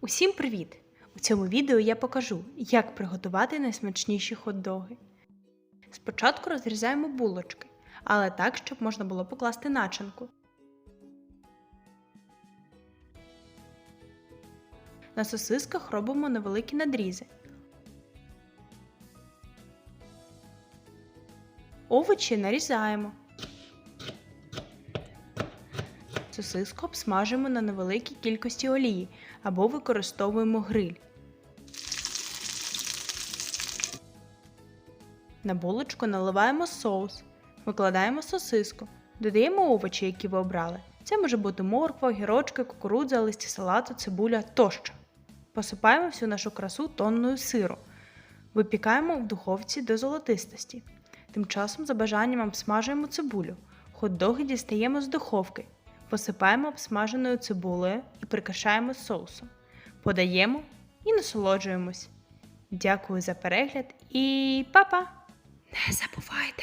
Усім привіт! У цьому відео я покажу, як приготувати найсмачніші хот-доги. Спочатку розрізаємо булочки, але так, щоб можна було покласти начинку. На сосисках робимо невеликі надрізи. Овочі нарізаємо. Сосиску обсмажимо на невеликій кількості олії або використовуємо гриль. На булочку наливаємо соус, викладаємо сосиску, додаємо овочі, які ви обрали. Це може бути морква, огірочки, кукурудза, листя салату, цибуля тощо. Посипаємо всю нашу красу тонною сиру. Випікаємо в духовці до золотистості. Тим часом за бажанням обсмажуємо цибулю. Хот-доги дістаємо з духовки. Посипаємо обсмаженою цибулею і прикрашаємо соусом. Подаємо і насолоджуємось. Дякую за перегляд і па-па! Не забувай!